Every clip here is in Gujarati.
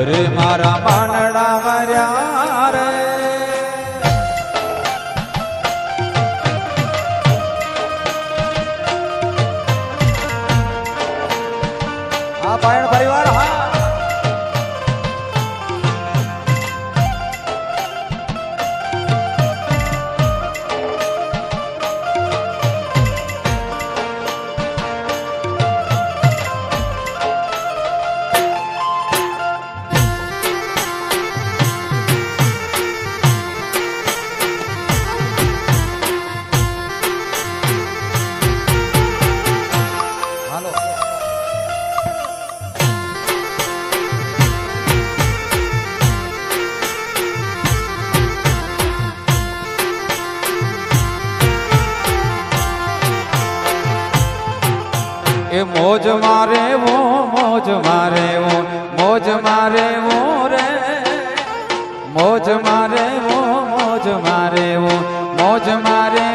हरे मा મોજ મારે વો મોજ મારે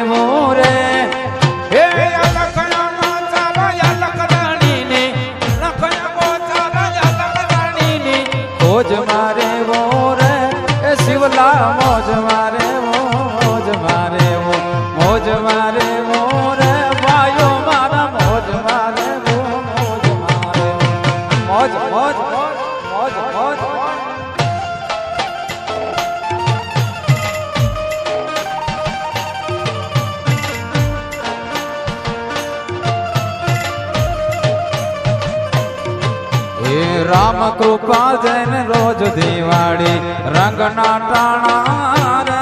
રામ કૃપા જૈન રોજ દિવાળી, રંગના ટાણા રે.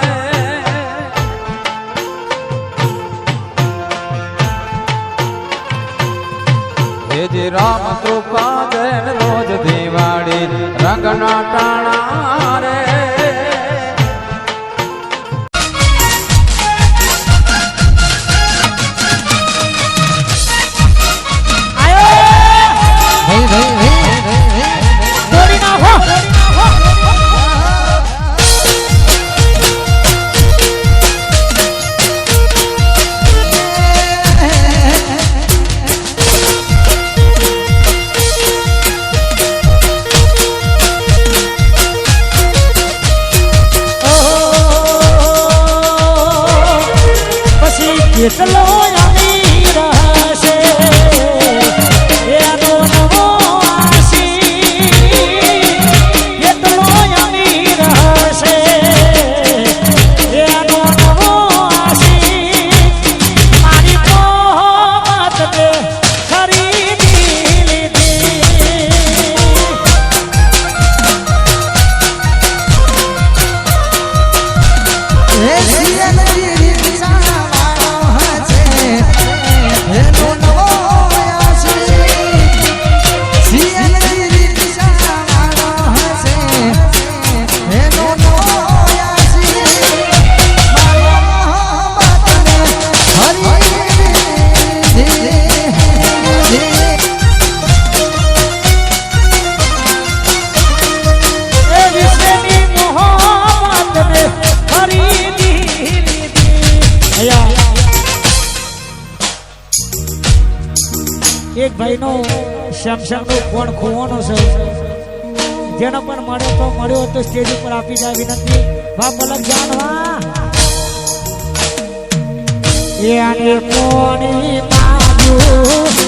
હે જી રામ કૃપા જૈન રોજ દિવાળી, રંગના ટાણા સેમસંગનું ફોન ખોવાનો છે? જેનો પણ મળ્યો તો મળ્યો તો સ્ટેજ ઉપર આપી જાય વિનંતી. વા પલક જાણવા. એ આને કોની માગ્યું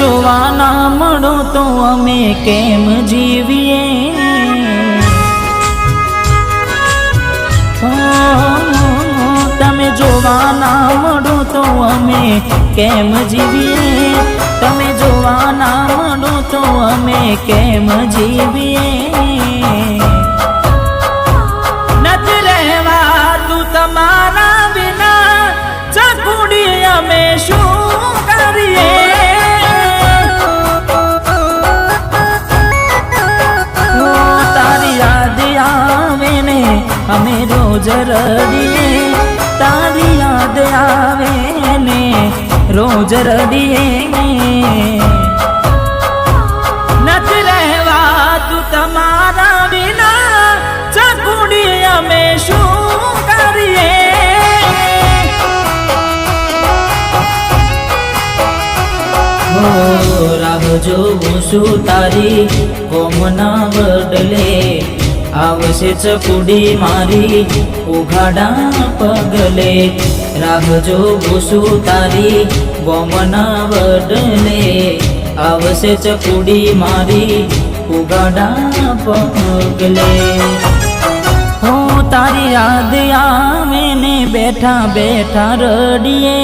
જોવા ના મળો તો અમે કેમ જીવીએ? તમે જોવા ના મળો તો અમે કેમ જીવીએ? તમે જોવા ના મળો તો અમે કેમ જીવીએ? અમે રોજ રડીએ તારી યાદ આવે ને રોજ રડીએ નથી રહેવાતું તમારા વિના ચકુડી અમે શું કરીએ રાહ જોઉં છું તારી કોમના બદલે આવશે ચકુડી મારી, ઉઘાડા પગલે. રાહ છું તારી ગોમના વડલે આવશે ચકુડી મારી ઉગાડા પગલે. હો તારી યાદ આવે ને બેઠા બેઠા રડીએ.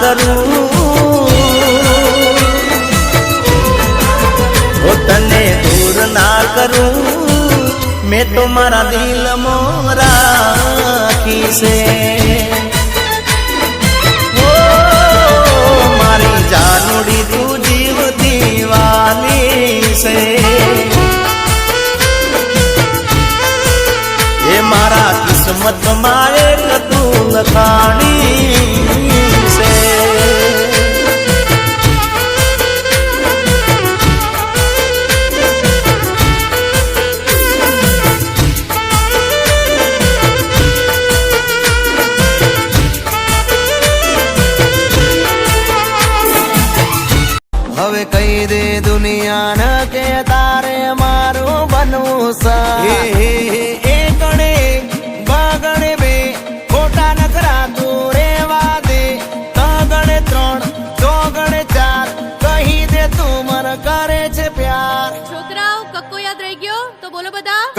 કરું ઓ તને દૂર ના કરું. મેં તો મારા દિલ મોરા છે. મારી જાનુડી તું જીવ વાલી છે. એ મારા કિસ્મત મારે તું લખાણી.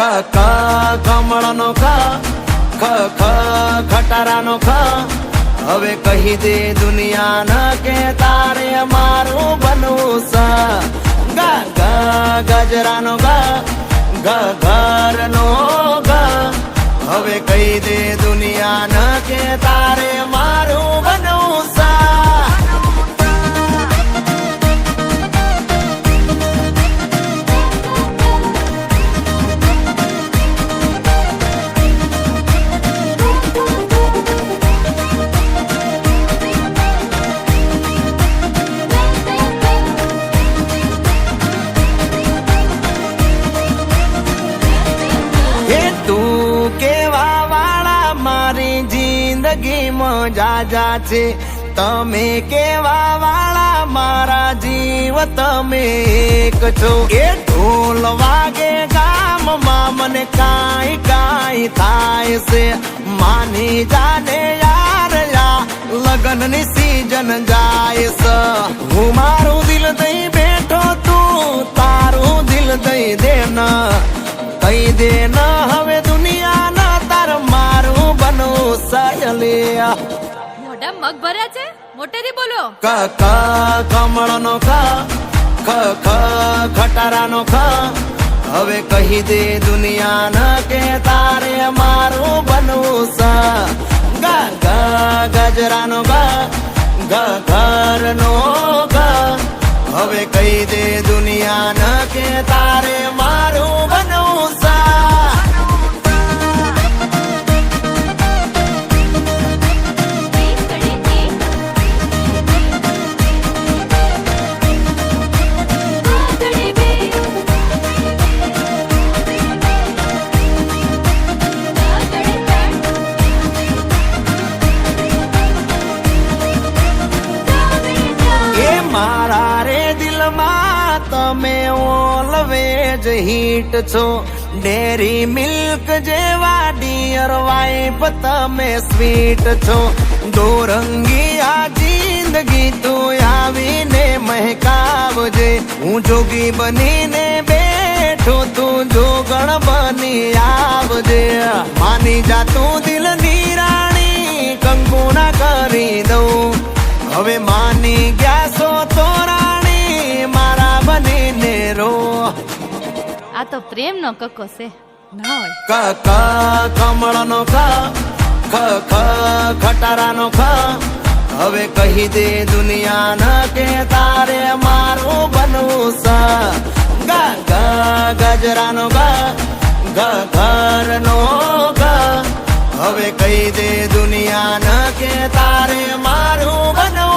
ક ક કમળનો ક ખ ખ ખટારાનો ખ હવે કહી દે દુનિયા ન કે તારે મારું બનવું સ। ગ, ગા ગજરાનો ગા ગા ઘરનો ગા। હવે કહી દે દુનિયા ન કે તારે મારું બનવું સા। જાજા છે. તમે કેવા વાળા મારા જીવ તમે એક છો. એ ઢોલ વાગે ગામમાં મને કાંઈ કાંઈ થાય છે. માની જાને યાર, યા લગનની સીઝન જાય છે. હું મારું દિલ દઈ બેઠો તું, તારું દિલ દઈ દેન. કહી દે ન હવે દુનિયા ના તાર મારું બનવું સાયલિયા મગ ભર્યા છે? મોટેથી બોલો. ક ક કમળનો ખ ખ ખ, ખટારાનો ખ. હવે કહી દે દુનિયા ન કે તારે મારું બનવું સ. ગ ગ, ગજરાનો ગ ગ, ઘરનો ગ. હવે કહી દે દુનિયા ન કે તારે મારું તમે ઓલવેજ હીટ છો. ડેરી મિલ્ક જેવા ડિયર વાઇફ તમે સ્વીટ છો. દોરંગી આ જિંદગી તું આવીને મહેકાવજે. હું જોગી બનીને બેઠો તું જોગણ બની આવજે. માની જા તું દિલ રાણી કંકુ ના કરી દઉં. હવે માની ગયા આ તો પ્રેમ નો કક્કો છે. ના હોય ક ક કમળનો ખ ખ ખ ખટારાનો ખ. હવે કહી દે દુનિયા ન કે તારે મારું બનવું સ. ગ ગ ગજરાનો ગ ગ ઘરનો ગ. હવે કહી દે દુનિયા ન કે તારે મારું બનવું